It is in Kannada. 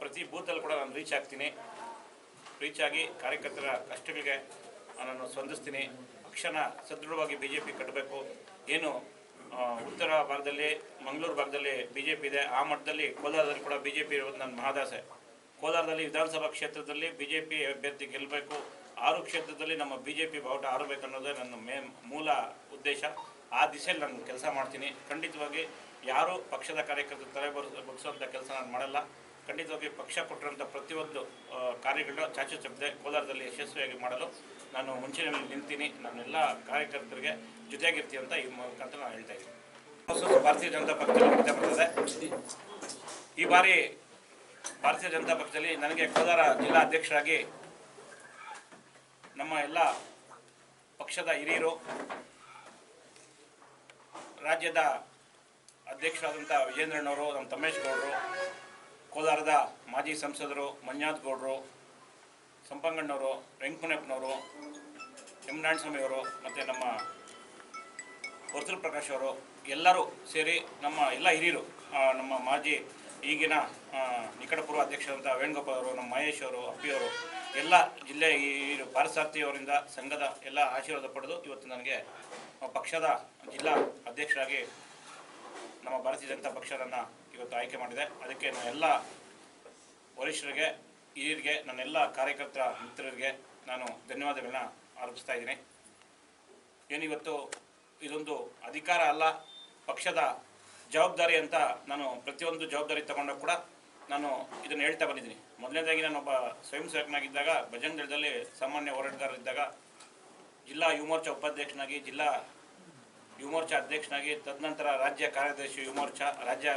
ಪ್ರತಿ ಬೂತಲ್ಲಿ ಕೂಡ ನಾನು ರೀಚ್ ಆಗ್ತೀನಿ. ರೀಚ್ ಆಗಿ ಕಾರ್ಯಕರ್ತರ ಕಷ್ಟಗಳಿಗೆ ನಾನು ಸ್ಪಂದಿಸ್ತೀನಿ. ಪಕ್ಷನ ಸದೃಢವಾಗಿ ಬಿ ಜೆ ಪಿ ಕಟ್ಟಬೇಕು. ಏನು ಉತ್ತರ ಭಾಗದಲ್ಲಿ, ಮಂಗಳೂರು ಭಾಗದಲ್ಲಿ ಬಿ ಜೆ ಪಿ ಇದೆ. ಆ ಮಟ್ಟದಲ್ಲಿ ಕೋಲಾರದಲ್ಲಿ ಕೂಡ ಬಿ ಜೆ ಪಿ ಇರೋದು ನನ್ನ ಮಹದಾಸೆ. ಕೋಲಾರದಲ್ಲಿ ವಿಧಾನಸಭಾ ಕ್ಷೇತ್ರದಲ್ಲಿ ಬಿ ಜೆ ಪಿ ಅಭ್ಯರ್ಥಿ ಗೆಲ್ಲಬೇಕು ಆರು ಕ್ಷೇತ್ರದಲ್ಲಿ ನಮ್ಮ ಬಿ ಜೆ ಪಿ ಬಾವುಟ ಆರಬೇಕು ಅನ್ನೋದೇ ನನ್ನ ಮೇ, ಮೂಲ ಉದ್ದೇಶ. ಆ ದಿಸೆಯಲ್ಲಿ ನಾನು ಕೆಲಸ ಮಾಡ್ತೀನಿ. ಖಂಡಿತವಾಗಿ ಯಾರು ಪಕ್ಷದ ಕಾರ್ಯಕರ್ತರು ತಲೆ ಬಗ್ಸೋಂಥ ಕೆಲಸ ನಾನು ಮಾಡಲ್ಲ. ಖಂಡಿತವಾಗಿ ಪಕ್ಷ ಕೊಟ್ಟಿರುವಂಥ ಪ್ರತಿಯೊಂದು ಕಾರ್ಯಗಳನ್ನ ಚಾಚು ತಪ್ಪದೆ ಕೋಲಾರದಲ್ಲಿ ಯಶಸ್ವಿಯಾಗಿ ಮಾಡಲು ನಾನು ಮುಂಚಿನಲ್ಲಿ ನಿಂತೀನಿ. ನನ್ನೆಲ್ಲ ಕಾರ್ಯಕರ್ತರಿಗೆ ಜೊತೆಯಾಗಿರ್ತೀವಿ ಅಂತ ಈ ಮುಖಾಂತರ ನಾನು ಹೇಳ್ತಾ ಇದ್ದೀನಿ. ಭಾರತೀಯ ಜನತಾ ಪಕ್ಷದಲ್ಲಿ ಈ ಬಾರಿ ಭಾರತೀಯ ಜನತಾ ಪಕ್ಷದಲ್ಲಿ ನನಗೆ ಕೋಲಾರ ಜಿಲ್ಲಾ ಅಧ್ಯಕ್ಷರಾಗಿ ನಮ್ಮ ಎಲ್ಲ ಪಕ್ಷದ ಹಿರಿಯರು, ರಾಜ್ಯದ ಅಧ್ಯಕ್ಷರಾದಂಥ ವಿಜೇಂದ್ರಣ್ಣವರು ನಮ್ಮ ತಮ್ಮೇಶ್ ಗೌಡರು ಕೋಲಾರದ ಮಾಜಿ ಸಂಸದರು ಮಂಜುನಾಥ್ ಗೌಡರು, ಸಂಪಂಗಣ್ಣವರು ವೆಂಕಟಪ್ಪನವರು ಎಂ ನಾರಾಯಣಸ್ವಾಮಿಯವರು ಮತ್ತು ನಮ್ಮ ವರ್ತುಲ್ ಪ್ರಕಾಶ್ ಅವರು ಎಲ್ಲರೂ ಸೇರಿ ನಮ್ಮ ಎಲ್ಲ ಹಿರಿಯರು ನಮ್ಮ ಮಾಜಿ ಈಗಿನ ನಿಕಟಪೂರ್ವ ಅಧ್ಯಕ್ಷರಂಥ ವೇಣುಗೋಪಾಲ್ ಅವರು, ನಮ್ಮ ಮಹೇಶ್ ಅವರು ಅಪ್ಪಿಯವರು ಎಲ್ಲ ಜಿಲ್ಲೆ ಹಿರಿಯರು ಸಂಘದ ಎಲ್ಲ ಆಶೀರ್ವಾದ ಪಡೆದು ಇವತ್ತು ನನಗೆ ಪಕ್ಷದ ಜಿಲ್ಲಾ ಅಧ್ಯಕ್ಷರಾಗಿ ನಮ್ಮ ಭಾರತೀಯ ಜನತಾ ಪಕ್ಷವನ್ನು ಇವತ್ತು ಆಯ್ಕೆ ಮಾಡಿದೆ. ಅದಕ್ಕೆ ನಾನು ಎಲ್ಲ ವರಿಷ್ಠರಿಗೆ, ಹಿರಿಯರಿಗೆ ನನ್ನೆಲ್ಲ ಕಾರ್ಯಕರ್ತರ ಮಿತ್ರರಿಗೆ ನಾನು ಧನ್ಯವಾದಗಳನ್ನ ಅರ್ಪಿಸ್ತಾ ಇದ್ದೀನಿ. ಏನಿವತ್ತು ಇದೊಂದು ಅಧಿಕಾರ ಅಲ್ಲ, ಪಕ್ಷದ ಜವಾಬ್ದಾರಿ ಅಂತ ನಾನು ಪ್ರತಿಯೊಂದು ಜವಾಬ್ದಾರಿ ತಗೊಂಡಾಗ ಕೂಡ ನಾನು ಇದನ್ನು ಹೇಳ್ತಾ ಬಂದಿದ್ದೀನಿ. ಮೊದಲನೇದಾಗಿ ನಾನೊಬ್ಬ ಸ್ವಯಂ ಸೇವಕನಾಗಿದ್ದಾಗ ಬಜರಂಗದಳದಲ್ಲಿ ಸಾಮಾನ್ಯ ಹೋರಾಟಗಾರರಿದ್ದಾಗ, ಜಿಲ್ಲಾ ಯುವಮೋರ್ಚಾ ಉಪಾಧ್ಯಕ್ಷನಾಗಿ, ಜಿಲ್ಲಾ ಯುವಮೋರ್ಚಾ ಅಧ್ಯಕ್ಷನಾಗಿ, ತದನಂತರ ರಾಜ್ಯ ಕಾರ್ಯದರ್ಶಿ ಯುವಮೋರ್ಚಾ ರಾಜ್ಯ